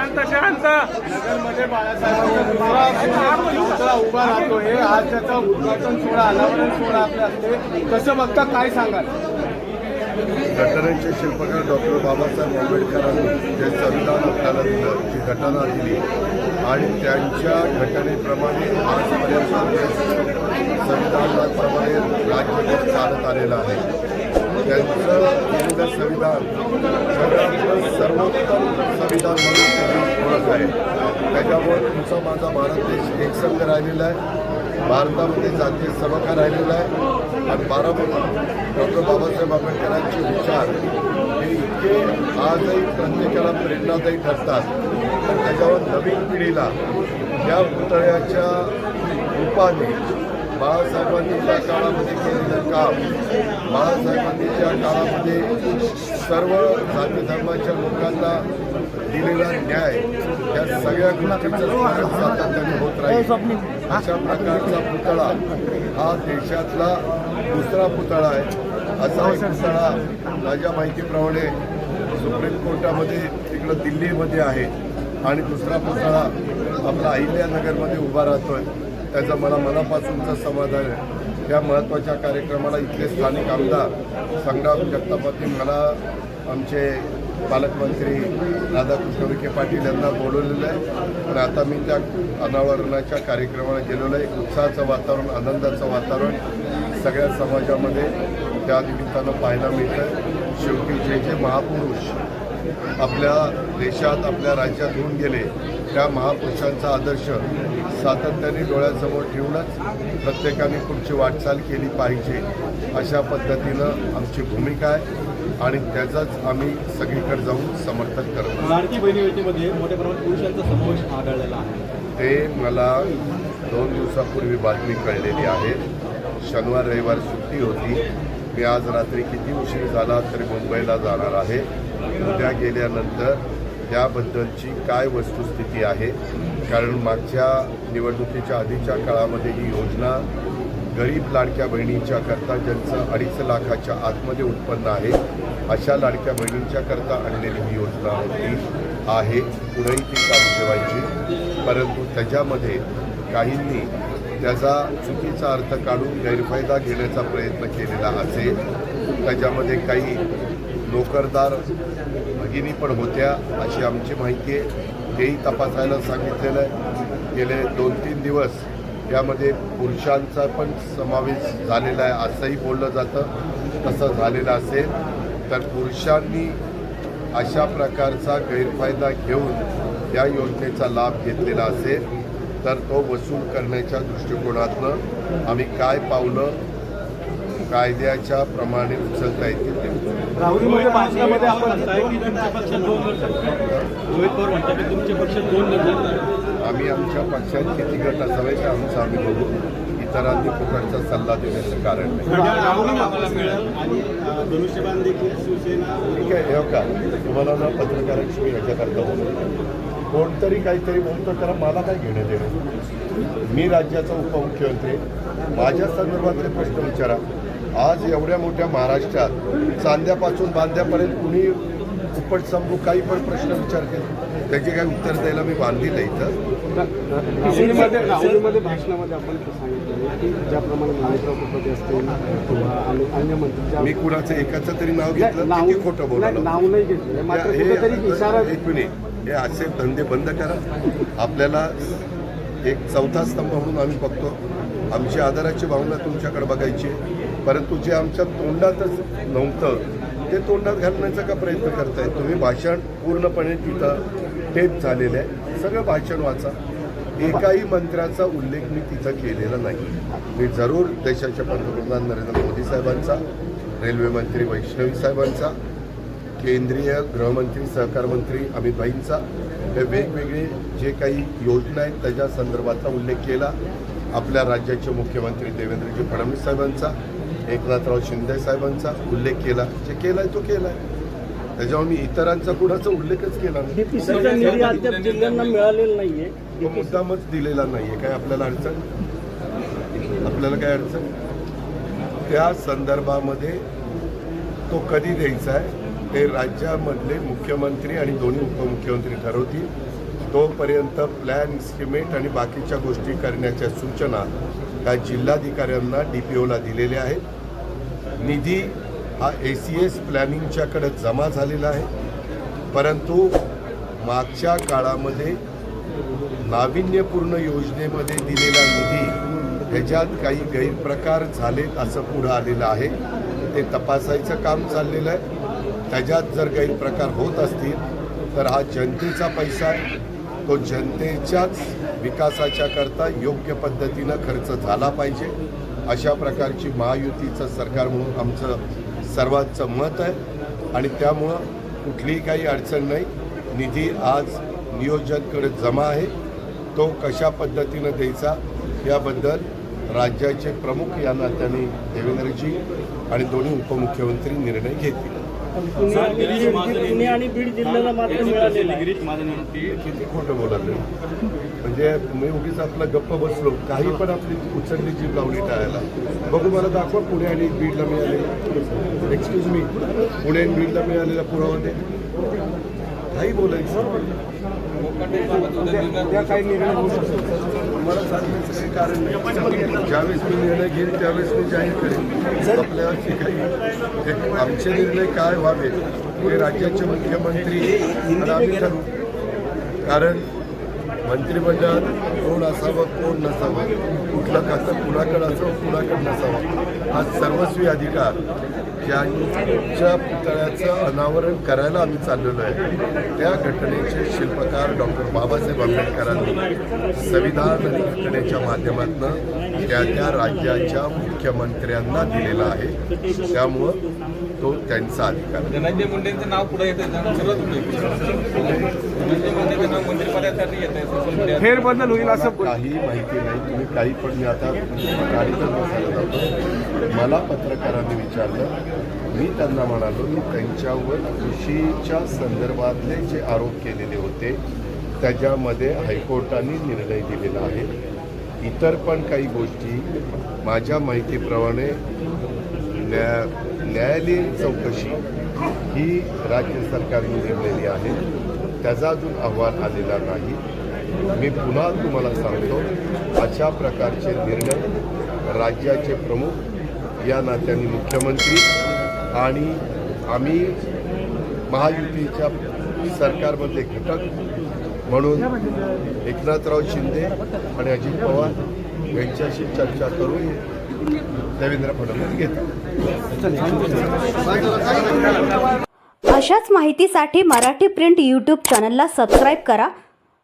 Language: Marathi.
शांत शांत. नगरमध्ये बाळासाहेबांचा उभा राहतो. हे आज त्याचा उद्घाटन सोहळा अनावरण सोहळा आपल्या हस्ते कसं बघता काय सांगाल? घटनेचे शिल्पकार डॉक्टर बाबासाहेब आंबेडकरांनी जे संविधान आपल्याला दिलं जी घटना दिली आणि त्यांच्या घटनेप्रमाणे आजपर्यंत संविधानाप्रमाणे राज्य चालत आलेलं आहे. त्यांचं केलेलं संविधान. जगातलं सर्वोत्तम संविधान म्हणून त्याची ओळख आहे. त्याच्यामुळे तुमचा माझा भारत देश एकसंघ राहिलेला आहे. भारतामध्ये जातीय समका राहिलेला आहे. आणि बारामती डॉक्टर बाबासाहेब आंबेडकरांचे विचार हे इतके आजही प्रत्येकाला प्रेरणादायी ठरतात. तर त्याच्यावर नवीन पिढीला या पुतळ्याच्या रूपाने बाळासाहेबांच्या काळामध्ये केलेलं काम बाळासाहेबांच्या काळामध्ये सर्व जाती धर्माच्या लोकांना दिलेला न्याय या सगळ्या गोष्टीचं स्मरण सातत्याने होत राहील. अशा प्रकारचा पुतळा हा देशातला दुसरा पुतळा आहे. असा एक पुतळा माझ्या माहितीप्रमाणे सुप्रीम कोर्टामध्ये तिकडं दिल्लीमध्ये आहे. आणि दुसरा पुतळा आपला अहिल्यानगरमध्ये उभा राहतोय. त्याचं मला मनापासूनचं समाधान आहे. या महत्त्वाच्या कार्यक्रमाला इथले स्थानिक आमदार संग्राम जगतापाती मला आमचे पालकमंत्री राधाकृष्ण विखे पाटील यांना बोलवलेलं आहे. आणि आता मी त्या अनावरणाच्या कार्यक्रमाला गेलेलो आहे. एक उत्साहाचं वातावरण आनंदाचं वातावरण सगळ्या समाजामध्ये त्या निमित्तानं पाहायला मिळतं शेवटी जे जे महापुरुष आपल्या देशात आपल्या राज्यात होऊन गेले त्या महापुरुषांचा आदर्श सातत्याने डोळ्यासमोर ठेवूनच प्रत्येकाने पुढची वाटचाल केली पाहिजे अशा पद्धतीनं आमची भूमिका आहे आणि त्याचाच आम्ही सगळीकडे जाऊन समर्थन करतो. लाडकी बहिणी योजनेमध्ये मोठ्या प्रमाणात पुरुषांचा समावेश आढळलेला आहे. ते मला दोन दिवसापूर्वी बातमी कळलेली आहे. शनिवार रविवार सुट्टी होती. मी आज रात्री किती उशीर झाला तरी मुंबईला जाणार आहे. उद्या गेल्यानंतर त्याबद्दलची काय वस्तुस्थिती आहे? कारण मागच्या निवडणुकीच्या आधीच्या काळामध्ये ही योजना गरीब लाडक्या बहिणींच्या करता ज्यांचं अडीच लाखाच्या आतमध्ये उत्पन्न आहे अशा लाडक्या बहिणींच्या करता आणलेली ही योजना होती आहे पुढेही ती चालू ठेवायची. परंतु त्याच्यामध्ये काहींनी त्याचा चुकीचा अर्थ काढून गैरफायदा घेण्याचा प्रयत्न केलेला असेल त्याच्यामध्ये काही नोकरदार भगिनी पण होत्या अशी आमची माहिती आहे. तेही तपासायला सांगितलेलं आहे. गेले दोन तीन दिवस यामध्ये पुरुषांचा पण समावेश झालेला आहे असंही बोललं जातं. तसं झालेलं असेल तर पुरुषांनी अशा प्रकारचा गैरफायदा घेऊन या योजनेचा लाभ घेतलेला असेल तर तो वसूल करण्याच्या दृष्टिकोनातनं आम्ही काय पावलं कायद्याच्या प्रमाणे उचलता येतील. राहुरीमध्ये भाषणामध्ये आपण. आम्ही आमच्या पक्षात किती गट असावे ते आमचं आम्ही बघू. इतरांनी फुकटचा सल्ला देण्याचं कारण नाही. ठीक आहे हे का? तुम्हाला ना पत्रकारांशी मी याच्याकरता बोलतो. कोणतरी काहीतरी बोलतो त्याला मला काय घेणं देणं? मी राज्याचा उपमुख्यमंत्री. माझ्या संदर्भातले प्रश्न विचारा. आज एवढ्या मोठ्या महाराष्ट्रात चांद्यापासून बांध्यापर्यंत कुणी उपट संभू काही पण प्रश्न विचारते त्याचे काही उत्तर द्यायला मी बांधील इथं. भाषणामध्ये आपण सांगितलं की ज्याप्रमाणे मी कुणाचं एकाचं तरी नाव घेतलं खोटं बोललं नाव नाही घेतलं. एक मिनिट हे असे धंदे बंद करा. आपल्याला एक चौथा स्तंभ म्हणून आम्ही बघतो. आमची आदराची भावना तुमच्याकडे बघायची. परंतु जे आमच्या तोंडातच नव्हतं ते तोंडात घालण्याचा का प्रयत्न करताय? तुम्ही भाषण पूर्णपणे तिथं टेप झालेलं आहे. सगळं भाषण वाचा. एकाही मंत्र्याचा उल्लेख मी तिथं केलेला नाही. मी जरूर देशाचे पंतप्रधान नरेंद्र मोदी साहेबांचा रेल्वे मंत्री वैष्णवी साहेबांचा केंद्रीय गृहमंत्री सहकार मंत्री अमित भाईंचा हे वेगवेगळे जे काही योजना आहेत त्याच्या संदर्भातला उल्लेख केला. आपल्या राज्याचे मुख्यमंत्री देवेंद्रजी फडणवीस साहेबांचा एकनाथराव शिंदे साहेबांचा उल्लेख केला. जे केलाय तो केलाय. त्याच्यावर मी इतरांचा कुणाचा उल्लेखच केला नाही. तो मुद्दामच दिलेला नाहीये. काय आपल्याला अडचण? आपल्याला काय अडचण? त्या संदर्भामध्ये तो कधी द्यायचा आहे ते राज्यामधले मुख्यमंत्री आणि दोन्ही उपमुख्यमंत्री ठरवतील. तोपर्यंत प्लॅन इस्टिमेट आणि बाकीच्या गोष्टी करण्याच्या सूचना त्या जिल्हाधिकाऱ्यांना डी पी ओला दिलेल्या आहेत. निधी हा ए सी एस प्लॅनिंगच्याकडे जमा झालेला आहे. परंतु मागच्या काळामध्ये नाविन्यपूर्ण योजनेमध्ये दिलेला निधी ह्याच्यात काही गैरप्रकार झालेत असं पुढं आलेलं आहे. ते तपासायचं काम चाललेलं आहे. त्याच्यात जर गैरप्रकार होत असतील तर हा जनतेचा पैसा आहे. तो जनतेच्याच विकासाच्या करता योग्य पद्धतीनं खर्च झाला पाहिजे. अशा प्रकारची महायुतीचं सरकार म्हणून आमचं सर्वांचं मत आहे. आणि त्यामुळं कुठलीही काही अडचण नाही. निधी आज नियोजनकडे जमा आहे. तो कशा पद्धतीनं द्यायचा याबद्दल राज्याचे प्रमुख या नात्याने देवेंद्रजी आणि दोन्ही उपमुख्यमंत्री निर्णय घेतील. पुणे आणि बीड जिल्ह्याला मात्र मिळालेलं आहे. किती खोटं बोलाले म्हणजे मी उगीच आपलं गप्प बसलो. काही पण आपली उचलली जीव लावली टाळायला. बघू मला दाखवा पुणे आणि बीडला मिळालेला एक्सक्यूज मी पुणे आणि बीडला मिळालेला पुरावा दे. काही बोलायचं. काही निर्णय होऊ शकतो. मला सांगण्याचं काही कारण नाही. ज्यावेळेस मी निर्णय घेईन त्यावेळेस मी जाहीर करेन. आपल्यावरती काही आमचे निर्णय काय व्हावे हे राज्याचे मुख्यमंत्री आम्ही ठरवू. कारण मंत्रिमंडळात कोण असावं कोण नसावं कुठलं खातं कुणाकडं असावं कुणाकडं नसावं हा सर्वस्वी अधिकार ज्यांच्या पुतळ्याचं अनावरण करायला आम्ही चाललेलो आहे त्या घटनेचे शिल्पकार डॉक्टर बाबासाहेब आंबेडकरांनी संविधान आणि घटनेच्या माध्यमातून त्या त्या राज्याच्या मुख्यमंत्र्यांना दिलेला आहे. त्यामुळं तो त्यांचा अधिकार धनंजय मुंडेंचं नाव पुढे येतं सर्वच धनंजय मुंडेंचं नाव मंत्रिपदासाठी येत आहे सोशल मीडियावर फेरबदल होईल असं काही माहिती नाही. तुम्ही काही पण मी आता जातो मला पत्रकारांनी विचारलं. मी त्यांना म्हणालो की त्यांच्यावर कृषीच्या संदर्भातले जे आरोप केलेले होते त्याच्यामध्ये हायकोर्टाने निर्णय दिलेला आहे. इतर पण काही गोष्टी माझ्या माहितीप्रमाणे न्या न्यायालयीन चौकशी ही राज्य सरकारने नेमलेली आहे. त्याचा अजून अहवाल आलेला नाही. मी पुन्हा तुम्हाला सांगतो अशा प्रकारचे निर्णय राज्याचे प्रमुख या नात्याने मुख्यमंत्री आणि आम्ही महायुतीच्या सरकारमध्ये घटक म्हणून एकनाथराव शिंदे आणि अजित पवार यांच्याशी चर्चा करून देवेंद्र फडणवीस घेतात अशाच माहितीसाठी मराठी प्रिंट यूट्यूब चॅनलला सबस्क्राईब करा